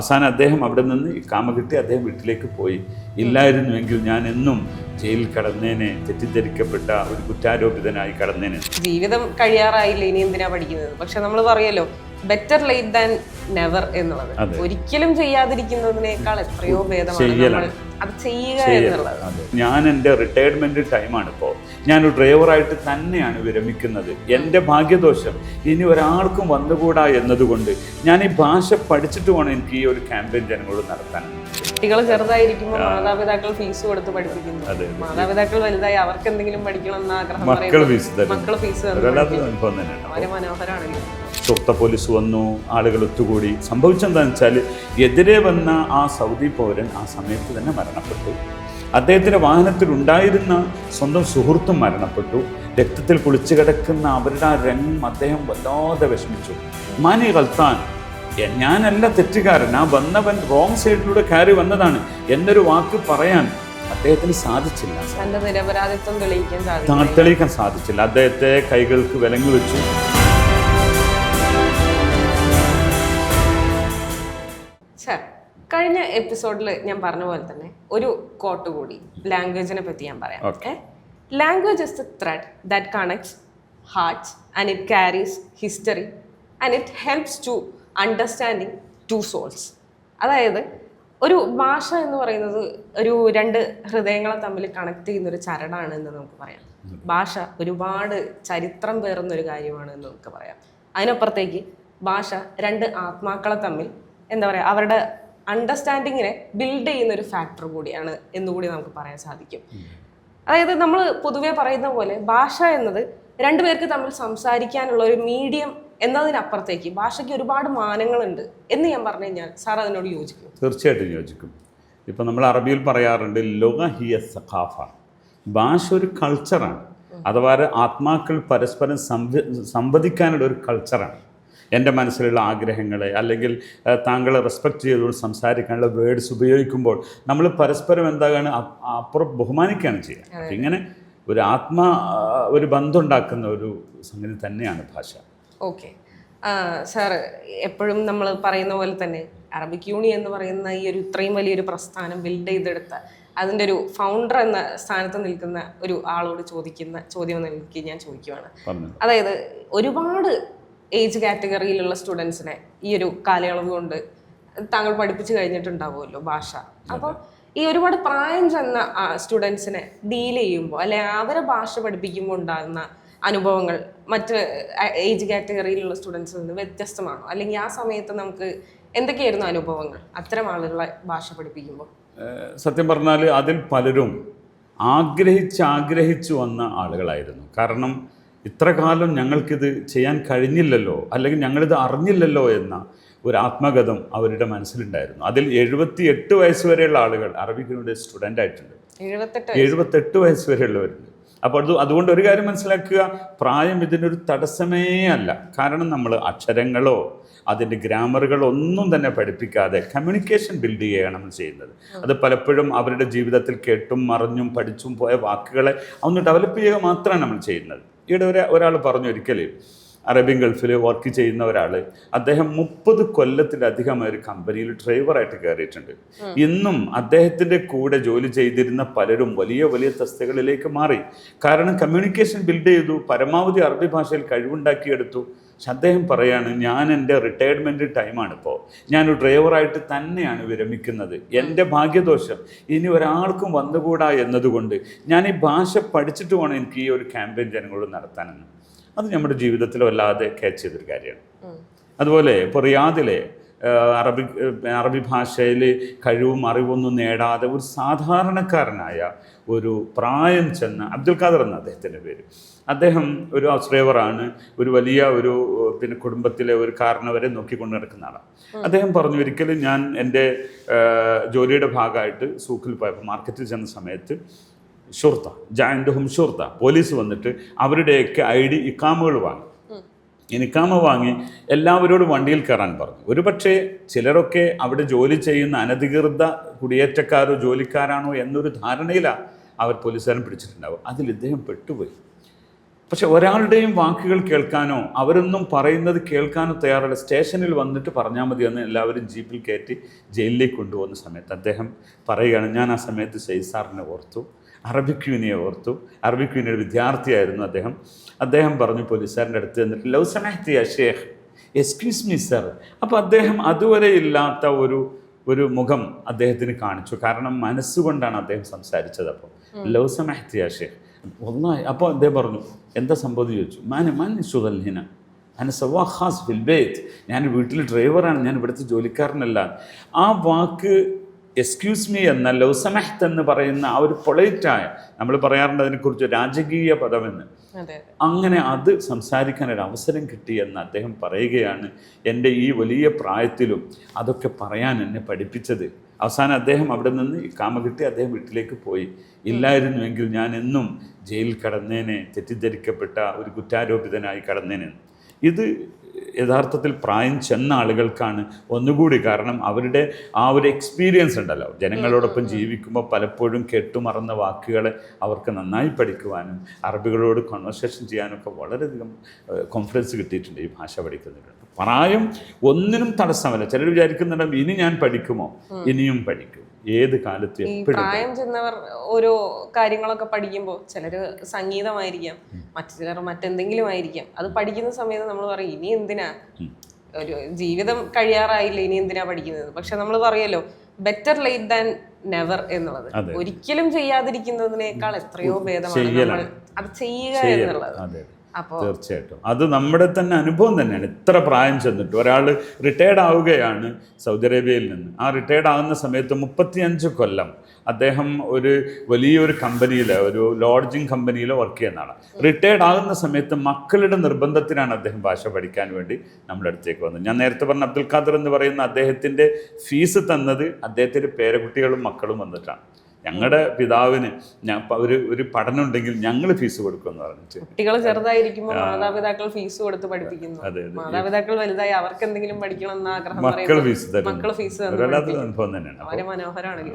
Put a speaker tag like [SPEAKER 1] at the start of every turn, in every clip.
[SPEAKER 1] അവസാനം അദ്ദേഹം അവിടെ നിന്ന് കാമ കിട്ടി അദ്ദേഹം വീട്ടിലേക്ക് പോയി. ഇല്ലായിരുന്നുവെങ്കിൽ ഞാൻ എന്നും ജയിലിൽ കടന്നേനെ തെറ്റിദ്ധരിക്കപ്പെട്ട ഒരു കുറ്റാരോപിതനായി കടന്നേനെ.
[SPEAKER 2] ജീവിതം കഴിയാറായില്ല ഇനി എന്തിനാ പഠിക്കുന്നത്? പക്ഷെ നമ്മൾ പറയല്ലോ ബെറ്റർ ലേറ്റ് ദാൻ നെവർ എന്നുള്ളത്. ഒരിക്കലും ചെയ്യാതിരിക്കുന്നതിനേക്കാൾ എത്രയോ ഭേദമാണ് അത് ചെയ്യുക എന്നുള്ളത്.
[SPEAKER 1] ഞാൻ എന്റെ റിട്ടയർമെന്റ് ടൈമാണ് ഇപ്പോൾ ഞാനൊരു ഡ്രൈവറായിട്ട് തന്നെയാണ് വിരമിക്കുന്നത്. എന്റെ ഭാഗ്യദോഷം ഇനി ഒരാൾക്കും വന്നുകൂടാ എന്നതുകൊണ്ട് ഞാൻ ഈ ഭാഷ പഠിച്ചിട്ട് വേണം എനിക്ക് ഈ ഒരു ക്യാമ്പയിൻ ജനങ്ങളോട് നടത്താൻ.
[SPEAKER 2] കുട്ടികൾ ചെറുതായിരിക്കുമ്പോൾ മാതാപിതാക്കൾ ഫീസ് കൊടുത്ത് പഠിപ്പിക്കുന്നു. മാതാപിതാക്കൾ വലുതായി അവർക്ക് എന്തെങ്കിലും പഠിക്കണം എന്ന ആഗ്രഹം
[SPEAKER 1] മക്കൾ ഫീസ്
[SPEAKER 2] മക്കൾ ഫീസ് വളരെ മനോഹരമാണല്ലോ?
[SPEAKER 1] ചുർത്ത പോലീസ് വന്നു ആളുകൾ ഒത്തുകൂടി. സംഭവിച്ചെന്താണെന്ന് വെച്ചാൽ എതിരെ വന്ന ആ സൗദി പൗരൻ ആ സമയത്ത് തന്നെ മരണപ്പെട്ടു. അദ്ദേഹത്തിന്റെ വാഹനത്തിൽ ഉണ്ടായിരുന്ന സ്വന്തം സുഹൃത്തും മരണപ്പെട്ടു. രക്തത്തിൽ കുളിച്ചു കിടക്കുന്ന അവരുടെ ആ രംഗം അദ്ദേഹം വല്ലാതെ വിഷമിച്ചു. മാനി കൽത്താൻ ഞാനല്ല തെറ്റുകാരൻ. ആ വന്നവൻ റോങ് സൈഡിലൂടെ കയറി വന്നതാണ്. എന്നൊരു വാക്ക് പറയാൻ അദ്ദേഹത്തിന് സാധിച്ചില്ല.
[SPEAKER 2] തെളിയിക്കാൻ
[SPEAKER 1] സാധിച്ചില്ല. അദ്ദേഹത്തെ കൈകൾക്ക് വിലങ്ങ് വെച്ചു.
[SPEAKER 2] കഴിഞ്ഞ എപ്പിസോഡിൽ ഞാൻ പറഞ്ഞ പോലെ തന്നെ ഒരു കോട്ട് കൂടി ലാംഗ്വേജിനെ പറ്റി ഞാൻ പറയാം.
[SPEAKER 1] Okay
[SPEAKER 2] language is the thread that connects hearts and it carries history and it helps to understanding two souls അതായത് ഒരു ഭാഷ എന്ന് പറയുന്നത് ഒരു രണ്ട് ഹൃദയങ്ങളെ തമ്മിൽ കണക്ട് ചെയ്യുന്ന ഒരു ചരടാണ് എന്ന് നമുക്ക് പറയാം. ഭാഷ ഒരുപാട് ചരിത്രം പേർന്ന ഒരു കാര്യമാണ് എന്ന് നമുക്ക് പറയാം. അതിനപ്പുറത്തേക്ക് ഭാഷ രണ്ട് ആത്മാക്കളെ തമ്മിൽ എന്താ പറയുക അവരുടെ അണ്ടർസ്റ്റാൻഡിങ്ങിനെ ബിൽഡ് ചെയ്യുന്ന ഒരു ഫാക്ടർ കൂടിയാണ് എന്നുകൂടി നമുക്ക് പറയാൻ സാധിക്കും. അതായത് നമ്മൾ പൊതുവേ പറയുന്ന പോലെ ഭാഷ എന്നത് രണ്ടുപേർക്ക് തമ്മിൽ സംസാരിക്കാനുള്ള ഒരു മീഡിയം എന്നതിനപ്പുറത്തേക്ക് ഭാഷയ്ക്ക് ഒരുപാട് മാനങ്ങളുണ്ട് എന്ന് ഞാൻ പറഞ്ഞു കഴിഞ്ഞാൽ സാർ അതിനോട് യോജിക്കും.
[SPEAKER 1] തീർച്ചയായിട്ടും യോജിക്കും. ഇപ്പം നമ്മൾ അറബിയിൽ പറയാറുണ്ട് ലോക ഹിയ സഖാഫ. ഭാഷ ഒരു കൾച്ചറാണ് അഥവാ ആത്മാക്കൾ പരസ്പരം സംവ സംവദിക്കാനുള്ള ഒരു കൾച്ചറാണ് എന്റെ മനസ്സിലുള്ള ആഗ്രഹങ്ങളെ അല്ലെങ്കിൽ താങ്കളെ റെസ്പെക്റ്റ് ചെയ്തുകൊണ്ട് സംസാരിക്കാനുള്ള വേർഡ്സ് ഉപയോഗിക്കുമ്പോൾ നമ്മൾ പരസ്പരം എന്താണ് അപ്പുറം ബഹുമാനിക്കുകയാണ് ചെയ്യുക. ഇങ്ങനെ ഒരു ആത്മ ഒരു ബന്ധം ഉണ്ടാക്കുന്ന ഒരു സംഗതി തന്നെയാണ് ഭാഷ.
[SPEAKER 2] ഓക്കെ സാറ് എപ്പോഴും നമ്മൾ പറയുന്ന പോലെ തന്നെ അറബിക് യൂണി എന്ന് പറയുന്ന ഈ ഒരു ഇത്രയും വലിയൊരു പ്രസ്ഥാനം ബിൽഡ് ചെയ്തെടുത്ത അതിന്റെ ഒരു ഫൗണ്ടർ എന്ന സ്ഥാനത്ത് നിൽക്കുന്ന ഒരു ആളോട് ചോദിക്കുന്ന ചോദ്യം എന്ന ഞാൻ ചോദിക്കുവാണ്. അതായത് ഒരുപാട് ഏജ് കാറ്റഗറിയിലുള്ള സ്റ്റുഡൻസിനെ ഈ ഒരു കാലയളവ് കൊണ്ട് താങ്കൾ പഠിപ്പിച്ചു കഴിഞ്ഞിട്ടുണ്ടാവുമല്ലോ ഭാഷ. അപ്പോൾ ഈ ഒരുപാട് പ്രായം ചെന്ന സ്റ്റുഡൻസിനെ ഡീൽ ചെയ്യുമ്പോൾ അല്ലെ അവരെ ഭാഷ പഠിപ്പിക്കുമ്പോൾ ഉണ്ടാകുന്ന അനുഭവങ്ങൾ മറ്റ് ഏജ് കാറ്റഗറിയിലുള്ള സ്റ്റുഡൻസിൽ നിന്ന് വ്യത്യസ്തമാണോ? അല്ലെങ്കിൽ ആ സമയത്ത് നമുക്ക് എന്തൊക്കെയായിരുന്നു അനുഭവങ്ങൾ അത്തരം ആളുകളെ ഭാഷ പഠിപ്പിക്കുമ്പോൾ?
[SPEAKER 1] സത്യം പറഞ്ഞാൽ അതിൽ പലരും ആഗ്രഹിച്ച് ആഗ്രഹിച്ചു വന്ന ആളുകളായിരുന്നു. കാരണം ഇത്ര കാലം ഞങ്ങൾക്കിത് ചെയ്യാൻ കഴിഞ്ഞില്ലല്ലോ അല്ലെങ്കിൽ ഞങ്ങളിത് അറിഞ്ഞില്ലല്ലോ എന്ന ഒരു ആത്മഗതം അവരുടെ മനസ്സിലുണ്ടായിരുന്നു. അതിൽ എഴുപത്തി എട്ട് വയസ്സ് വരെയുള്ള ആളുകൾ അറബിക്കിനുടെ സ്റ്റുഡന്റ് ആയിട്ടുണ്ട്.
[SPEAKER 2] എഴുപത്തെട്ട്
[SPEAKER 1] എഴുപത്തെട്ട് വയസ്സ് വരെയുള്ളവരുണ്ട്. അപ്പോൾ അത് അതുകൊണ്ട് ഒരു കാര്യം മനസ്സിലാക്കുക പ്രായം ഇതിനൊരു തടസ്സമേ അല്ല. കാരണം നമ്മൾ അക്ഷരങ്ങളോ അതിന്റെ ഗ്രാമറുകളോ ഒന്നും തന്നെ പഠിപ്പിക്കാതെ കമ്മ്യൂണിക്കേഷൻ ബിൽഡ് ചെയ്യുകയാണ് നമ്മൾ ചെയ്യുന്നത് അത് പലപ്പോഴും അവരുടെ ജീവിതത്തിൽ കേട്ടും മറിഞ്ഞും പഠിച്ചും പോയ വാക്കുകളെ ഒന്ന് ഡെവലപ്പ് ചെയ്യുക മാത്രമാണ് നമ്മൾ ചെയ്യുന്നത്. ഈയിടെ ഒരു ഒരാൾ പറഞ്ഞു ഒരിക്കൽ അറേബ്യൻ ഗൾഫിൽ വർക്ക് ചെയ്യുന്ന ഒരാൾ അദ്ദേഹം മുപ്പത് കൊല്ലത്തിലധികം ഒരു കമ്പനിയിൽ ഡ്രൈവറായിട്ട് കയറിയിട്ടുണ്ട്. ഇന്നും അദ്ദേഹത്തിന്റെ കൂടെ ജോലി ചെയ്തിരുന്ന പലരും വലിയ വലിയ തസ്തികളിലേക്ക് മാറി. കാരണം കമ്മ്യൂണിക്കേഷൻ ബിൽഡ് ചെയ്തു പരമാവധി അറബി ഭാഷയിൽ കഴിവുണ്ടാക്കിയെടുത്തു. പക്ഷെ അദ്ദേഹം പറയാണ് ഞാൻ എന്റെ റിട്ടയർമെന്റ് ടൈമാണ് ഇപ്പോൾ ഞാനൊരു ഡ്രൈവറായിട്ട് തന്നെയാണ് വിരമിക്കുന്നത് എന്റെ ഭാഗ്യദോഷം. ഇനി ഒരാൾക്കും വന്നുകൂടാ എന്നതുകൊണ്ട് ഞാൻ ഈ ഭാഷ പഠിച്ചിട്ട് വേണം എനിക്ക് ഈ ഒരു ക്യാമ്പയിൻ ജനങ്ങളോട് നടത്താനെന്ന്. അത് നമ്മുടെ ജീവിതത്തിൽ വല്ലാതെ ക്യാച്ച് ചെയ്തൊരു കാര്യമാണ്. അതുപോലെ ഇപ്പോൾ റിയാദിലെ അറബി അറബി ഭാഷയിൽ കഴിവും അറിവൊന്നും നേടാതെ ഒരു സാധാരണക്കാരനായ ഒരു പ്രായം ചെന്ന അബ്ദുൽ ഖാദർ എന്ന അദ്ദേഹത്തിന്റെ പേര്. അദ്ദേഹം ഒരു ഹൗസ് ഡ്രൈവറാണ് ഒരു വലിയ ഒരു പിന്നെ കുടുംബത്തിലെ ഒരു കാരണവരെ നോക്കിക്കൊണ്ട് നടക്കുന്ന ആളാണ്. അദ്ദേഹം പറഞ്ഞു ഒരിക്കലും ഞാൻ എന്റെ ജോലിയുടെ ഭാഗമായിട്ട് സൂക്കിൽ പോയപ്പോൾ മാർക്കറ്റിൽ ചെന്ന സമയത്ത് ഷുർത്ത ജാൻഡുഹും ഷുർത്ത പോലീസ് വന്നിട്ട് അവരുടെയൊക്കെ ഐ ഡി ഇക്കാമുകൾ വാങ്ങി. ഇനിക്കാമ വാങ്ങി എല്ലാവരോടും വണ്ടിയിൽ കയറാൻ പറഞ്ഞു. ഒരു പക്ഷേ ചിലരൊക്കെ അവിടെ ജോലി ചെയ്യുന്ന അനധികൃത കുടിയേറ്റക്കാരോ ജോലിക്കാരാണോ എന്നൊരു ധാരണയിലാണ് അവർ പോലീസുകാരൻ പിടിച്ചിട്ടുണ്ടാവും അതിൽ ഇദ്ദേഹം പെട്ടുപോയി. പക്ഷെ ഒരാളുടെയും വാക്കുകൾ കേൾക്കാനോ അവരൊന്നും പറയുന്നത് കേൾക്കാനോ തയ്യാറല്ല. സ്റ്റേഷനിൽ വന്നിട്ട് പറഞ്ഞാൽ മതി എന്ന് എല്ലാവരും ജീപ്പിൽ കയറ്റി ജയിലിലേക്ക് കൊണ്ടുപോകുന്ന സമയത്ത് അദ്ദേഹം പറയുകയാണ് ഞാൻ ആ സമയത്ത് ഷെയ്സാറിനെ ഓർത്തു. അറബിക് യൂണിയെ ഓർത്തു. അറബിക് യൂണിയുടെ വിദ്യാർത്ഥിയായിരുന്നു അദ്ദേഹം. അദ്ദേഹം പറഞ്ഞു പോലീസുകാരന്റെ അടുത്ത് എന്നിട്ട് ലവ് സമഹത്തി ഷേഖ് എക്സ്ക്യൂസ് മീ സർ. അപ്പോൾ അദ്ദേഹം അതുവരെ ഇല്ലാത്ത ഒരു ഒരു മുഖം അദ്ദേഹത്തിന് കാണിച്ചു. കാരണം മനസ്സുകൊണ്ടാണ് അദ്ദേഹം സംസാരിച്ചത് അപ്പോൾ ലവ് സമഹത്തി ഷേഖ്. ഒന്നായി അപ്പോൾ അദ്ദേഹം പറഞ്ഞു എന്താ സംഭവം? ചോദിച്ചു. മാന മാൻ സുഖൽഹിന അന സവാ ഖാസ് ഫിൽ ബേത്ത് ഞാൻ വീട്ടിൽ ഡ്രൈവറാണ് ഞാൻ ഇവിടുത്തെ ജോലിക്കാരനല്ല. ആ വാക്ക് എക്സ്ക്യൂസ് മീ എന്ന ലൗസമഹത്ത് എന്ന് പറയുന്ന ആ ഒരു പൊളൈറ്റായ നമ്മൾ പറയാറുണ്ട് അതിനെക്കുറിച്ച് രാജകീയ പദമെന്ന്. അങ്ങനെ അത് സംസാരിക്കാൻ ഒരു അവസരം കിട്ടിയെന്ന് അദ്ദേഹം പറയുകയാണ് എന്റെ ഈ വലിയ പ്രായത്തിലും അതൊക്കെ പറയാൻ എന്നെ പഠിപ്പിച്ചത്. അവസാനം അദ്ദേഹം അവിടെ നിന്ന് കാമ കിട്ടി അദ്ദേഹം വീട്ടിലേക്ക് പോയി. ഇല്ലായിരുന്നുവെങ്കിൽ ഞാൻ എന്നും ജയിലിൽ കടന്നേനെ തെറ്റിദ്ധരിക്കപ്പെട്ട ഒരു കുറ്റാരോപിതനായി കടന്നേനെ. ഇത് യഥാർത്ഥത്തിൽ പ്രായം ചെന്ന ആളുകൾക്കാണ് ഒന്നുകൂടി കാരണം അവരുടെ ആ ഒരു എക്സ്പീരിയൻസ് ഉണ്ടല്ലോ. ജനങ്ങളോടൊപ്പം ജീവിക്കുമ്പോൾ പലപ്പോഴും കെട്ടുമറന്ന വാക്കുകളെ അവർക്ക് നന്നായി പഠിക്കുവാനും അറബികളോട് കോൺവെർസേഷൻ ചെയ്യാനൊക്കെ വളരെയധികം കോൺഫിഡൻസ് കിട്ടിയിട്ടുണ്ട് ഈ ഭാഷ പഠിക്കുന്നതിന് പ്രായം ഒന്നിനും തടസ്സമല്ല. ചിലർ വിചാരിക്കുന്നുണ്ട് ഇനി ഞാൻ പഠിക്കുമോ? ഇനിയും പഠിക്കും. ഏത് കാലത്ത്
[SPEAKER 2] പ്രായം ചെന്നവർ ഓരോ കാര്യങ്ങളൊക്കെ പഠിക്കുമ്പോൾ ചിലര് സംഗീതമായിരിക്കാം മറ്റു ചിലർ മറ്റെന്തെങ്കിലും ആയിരിക്കാം. അത് പഠിക്കുന്ന സമയത്ത് നമ്മൾ പറയും ഇനി എന്തിനാ? ഒരു ജീവിതം കഴിയാറായില്ല ഇനി എന്തിനാ പഠിക്കുന്നത്? പക്ഷെ നമ്മൾ പറയല്ലോ ബെറ്റർ ലേറ്റ് ദാൻ നെവർ എന്നുള്ളത്. ഒരിക്കലും ചെയ്യാതിരിക്കുന്നതിനേക്കാൾ എത്രയോ ഭേദമാണ് നമ്മൾ അത് ചെയ്യുക എന്നുള്ളത്.
[SPEAKER 1] തീർച്ചയായിട്ടും. അത് നമ്മുടെ തന്നെ അനുഭവം തന്നെയാണ്. ഇത്ര പ്രായം ചെന്നിട്ട് ഒരാൾ റിട്ടയർഡ് ആവുകയാണ് സൗദി അറേബ്യയിൽ നിന്ന്. ആ റിട്ടയർഡ് ആകുന്ന സമയത്ത് മുപ്പത്തിയഞ്ച് കൊല്ലം അദ്ദേഹം ഒരു വലിയൊരു കമ്പനിയിൽ ഒരു ലോഡ്ജിങ് കമ്പനിയിൽ വർക്ക് ചെയ്യുന്ന ആളാണ്. റിട്ടയർഡ് ആകുന്ന സമയത്ത് മക്കളുടെ നിർബന്ധത്തിനാണ് അദ്ദേഹം ഭാഷ പഠിക്കാൻ വേണ്ടി നമ്മുടെ അടുത്തേക്ക് വന്നത്. ഞാൻ നേരത്തെ പറഞ്ഞ അബ്ദുൽ ഖാദർ എന്ന് പറയുന്ന അദ്ദേഹത്തിന്റെ ഫീസ് തന്നത് അദ്ദേഹത്തിന്റെ പേരക്കുട്ടികളും മക്കളും വന്നിട്ടാണ്. ഞങ്ങളുടെ പിതാവിന് ഞാൻ ഒരു ഒരു പഠനം ഉണ്ടെങ്കിൽ ഞങ്ങൾ ഫീസ് കൊടുക്കുമെന്ന് പറഞ്ഞു
[SPEAKER 2] കുട്ടികൾ ചെറുതായിരിക്കുമ്പോൾ മാതാപിതാക്കൾ ഫീസ് കൊടുത്ത് പഠിപ്പിക്കുന്നു. മാതാപിതാക്കൾ വലുതായി അവർക്ക് എന്തെങ്കിലും പഠിക്കണം എന്ന ആഗ്രഹം
[SPEAKER 1] മക്കൾ ഫീസ്
[SPEAKER 2] മക്കൾ ഫീസ്.
[SPEAKER 1] അനുഭവം തന്നെയാണ്.
[SPEAKER 2] വളരെ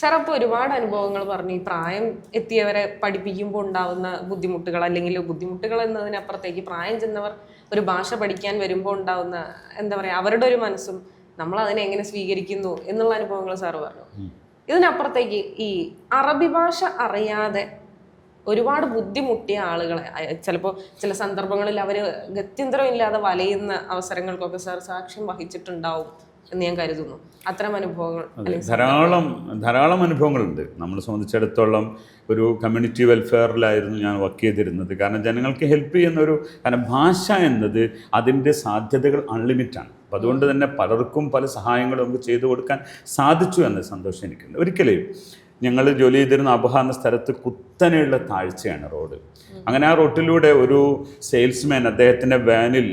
[SPEAKER 2] സാർ അപ്പോൾ ഒരുപാട് അനുഭവങ്ങൾ പറഞ്ഞു. ഈ പ്രായം എത്തിയവരെ പഠിപ്പിക്കുമ്പോൾ ഉണ്ടാവുന്ന ബുദ്ധിമുട്ടുകൾ അല്ലെങ്കിൽ ബുദ്ധിമുട്ടുകൾ എന്നതിനപ്പുറത്തേക്ക് പ്രായം ചെന്നവർ ഒരു ഭാഷ പഠിക്കാൻ വരുമ്പോൾ ഉണ്ടാവുന്ന എന്താ പറയുക അവരുടെ ഒരു മനസ്സും നമ്മൾ അതിനെ എങ്ങനെ സ്വീകരിക്കുന്നു എന്നുള്ള അനുഭവങ്ങൾ സാറ് പറഞ്ഞു. ഇതിനപ്പുറത്തേക്ക് ഈ അറബി ഭാഷ അറിയാതെ ഒരുപാട് ബുദ്ധിമുട്ടിയ ആളുകളെ ചിലപ്പോൾ ചില സന്ദർഭങ്ങളിൽ അവർ ഗത്യന്തരം ഇല്ലാതെ വലയുന്ന അവസരങ്ങൾക്കൊക്കെ സർ സാക്ഷ്യം വഹിച്ചിട്ടുണ്ടാവും. എന്ന് ഞാൻ കരുതുന്നു. അത്തരം അനുഭവങ്ങൾ
[SPEAKER 1] ധാരാളം ധാരാളം അനുഭവങ്ങളുണ്ട്. നമ്മളെ സംബന്ധിച്ചിടത്തോളം ഒരു കമ്മ്യൂണിറ്റി വെൽഫെയറിലായിരുന്നു ഞാൻ വർക്ക് ചെയ്തിരുന്നത്. കാരണം ജനങ്ങൾക്ക് ഹെൽപ്പ് ചെയ്യുന്ന ഒരു കാരണം ഭാഷ എന്നത് അതിന്റെ സാധ്യതകൾ അൺലിമിറ്റാണ് അപ്പോൾ അതുകൊണ്ട് തന്നെ പലർക്കും പല സഹായങ്ങളും നമുക്ക് ചെയ്തു കൊടുക്കാൻ സാധിച്ചു എന്ന സന്തോഷം എനിക്കുണ്ട്. ഒരിക്കലും ഞങ്ങൾ ജോലി ചെയ്തിരുന്ന അബഹ എന്ന സ്ഥലത്ത് കുത്തനെയുള്ള താഴ്ചയാണ് റോഡ്. അങ്ങനെ ആ റോട്ടിലൂടെ ഒരു സെയിൽസ്മാൻ അദ്ദേഹത്തിന്റെ വാനിൽ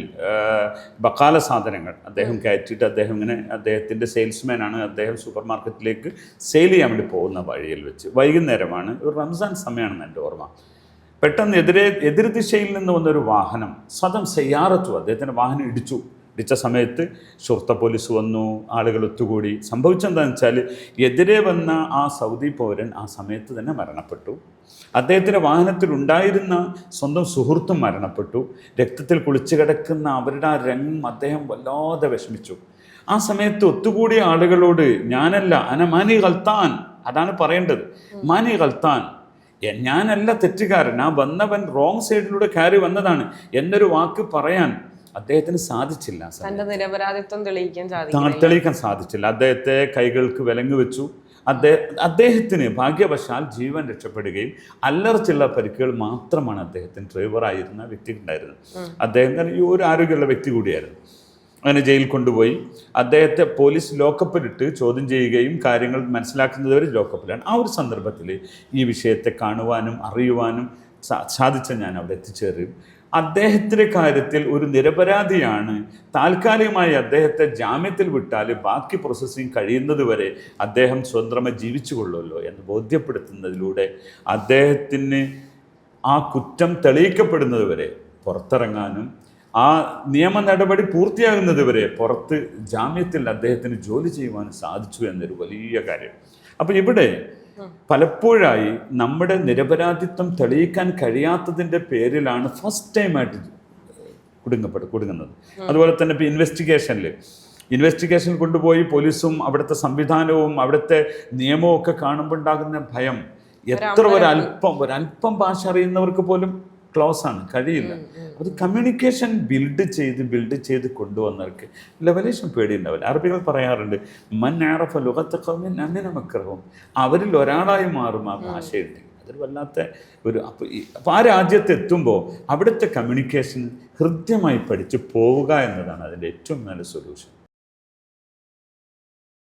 [SPEAKER 1] ബക്കാല സാധനങ്ങൾ അദ്ദേഹം കയറ്റിയിട്ട് അദ്ദേഹം ഇങ്ങനെ അദ്ദേഹത്തിന്റെ സെയിൽസ്മാനാണ് അദ്ദേഹം സൂപ്പർ മാർക്കറ്റിലേക്ക് സെയിൽ ചെയ്യാൻ വേണ്ടി പോകുന്ന വഴിയിൽ വെച്ച്. വൈകുന്നേരമാണ്. ഒരു റംസാൻ സമയമാണെന്ന് എന്റെ ഓർമ്മ. പെട്ടെന്ന് എതിരെ എതിർ ദിശയിൽ നിന്ന് വന്നൊരു വാഹനം സ്വതം സെയ്യാറത്തു അദ്ദേഹത്തിന്റെ വാഹനം ഇടിച്ചു. ഇടിച്ച സമയത്ത് സുഹൃത്ത പോലീസ് വന്നു ആളുകൾ ഒത്തുകൂടി. സംഭവിച്ചെന്താണെന്ന് വെച്ചാൽ എതിരെ വന്ന ആ സൗദി പൗരൻ ആ സമയത്ത് തന്നെ മരണപ്പെട്ടു. അദ്ദേഹത്തിന്റെ വാഹനത്തിലുണ്ടായിരുന്ന സ്വന്തം സുഹൃത്തും മരണപ്പെട്ടു. രക്തത്തിൽ കുളിച്ചു കിടക്കുന്ന അവരുടെ ആ രംഗം അദ്ദേഹം വല്ലാതെ വിഷമിച്ചു. ആ സമയത്ത് ഒത്തുകൂടിയ ആളുകളോട് ഞാനല്ല അന മാനി കൽത്താൻ അതാണ് പറയേണ്ടത്. മാനി കൽത്താൻ ഞാനല്ല തെറ്റുകാരൻ. ആ വന്നവൻ റോങ് സൈഡിലൂടെ കയറി വന്നതാണ്. എന്നൊരു വാക്ക് പറയാൻ അദ്ദേഹത്തിന് സാധിച്ചില്ല.
[SPEAKER 2] തന്റെ നിരപരാധിത്വം തെളിയിക്കാൻ
[SPEAKER 1] തെളിയിക്കാൻ സാധിച്ചില്ല. അദ്ദേഹത്തെ കൈകൾക്ക് വിലങ്ങ് വെച്ചു. അദ്ദേഹം അദ്ദേഹത്തിന് ഭാഗ്യവശാൽ ജീവൻ രക്ഷപ്പെടുകയും അല്ലറച്ചുള്ള പരിക്കുകൾ മാത്രമാണ് അദ്ദേഹത്തിന് ഡ്രൈവറായിരുന്ന വ്യക്തി ഉണ്ടായിരുന്നത്. അദ്ദേഹം തന്നെ ഈ ഒരു ആരോഗ്യമുള്ള വ്യക്തി കൂടിയായിരുന്നു. അങ്ങനെ ജയിലിൽ കൊണ്ടുപോയി. അദ്ദേഹത്തെ പോലീസ് ലോക്കപ്പിലിട്ട് ചോദ്യം ചെയ്യുകയും കാര്യങ്ങൾ മനസ്സിലാക്കുന്നതുവരെ ലോക്കപ്പിലാണ്. ആ ഒരു സന്ദർഭത്തിൽ ഈ വിഷയത്തെ കാണുവാനും അറിയുവാനും സാധിച്ച ഞാൻ അവിടെ എത്തിച്ചേരും അദ്ദേഹത്തിന്റെ കാര്യത്തിൽ ഒരു നിരപരാധിയാണ്. താൽക്കാലികമായി അദ്ദേഹത്തെ ജാമ്യത്തിൽ വിട്ടാൽ ബാക്കി പ്രോസസ്സിങ് കഴിയുന്നത് വരെ അദ്ദേഹം സ്വതന്ത്രമായി ജീവിച്ചു കൊള്ളുമല്ലോ എന്ന് ബോധ്യപ്പെടുത്തുന്നതിലൂടെ അദ്ദേഹത്തിന് ആ കുറ്റം തെളിയിക്കപ്പെടുന്നത് വരെ പുറത്തിറങ്ങാനും ആ നിയമ നടപടി പൂർത്തിയാകുന്നത് വരെ പുറത്ത് ജാമ്യത്തിൽ അദ്ദേഹത്തിന് ജോലി ചെയ്യുവാനും സാധിച്ചു എന്നൊരു വലിയ കാര്യം. അപ്പോൾ ഇവിടെ പലപ്പോഴായി നമ്മുടെ നിരപരാധിത്വം തെളിയിക്കാൻ കഴിയാത്തതിന്റെ പേരിലാണ് ഫസ്റ്റ് ടൈമായിട്ട് കുടുങ്ങപ്പെട്ട് കുടുങ്ങുന്നത്. അതുപോലെ തന്നെ ഇപ്പോൾ ഇൻവെസ്റ്റിഗേഷനിൽ ഇൻവെസ്റ്റിഗേഷൻ കൊണ്ടുപോയി പോലീസും അവിടുത്തെ സംവിധാനവും അവിടുത്തെ നിയമവും ഒക്കെ കാണുമ്പോൾ ഉണ്ടാകുന്ന ഭയം. എത്ര ഒരല്പം ഒരല്പം ഭാഷ അറിയുന്നവർക്ക് പോലും ക്ലോസ് ആണ് കഴിയില്ല. അത് കമ്മ്യൂണിക്കേഷൻ ബിൽഡ് ചെയ്ത് ബിൽഡ് ചെയ്ത് കൊണ്ടുവന്നവർക്ക് ലെവലേഷൻ പേടിയുണ്ടാവില്ല. അറബികൾ പറയാറുണ്ട് മൻ ആറഫ ലുഹത്ത കൗമിൻ അങ്ങനെ മക്രഹവും അവരിൽ ഒരാളായി മാറും ആ ഭാഷയുണ്ടെങ്കിൽ. അതൊരു വല്ലാത്ത ഒരു അപ്പോൾ ഈ അപ്പോൾ ആ രാജ്യത്ത് എത്തുമ്പോൾ അവിടുത്തെ കമ്മ്യൂണിക്കേഷൻ ഹൃദ്യമായി പഠിച്ച് പോവുക എന്നതാണ് അതിന്റെ ഏറ്റവും നല്ല സൊല്യൂഷൻ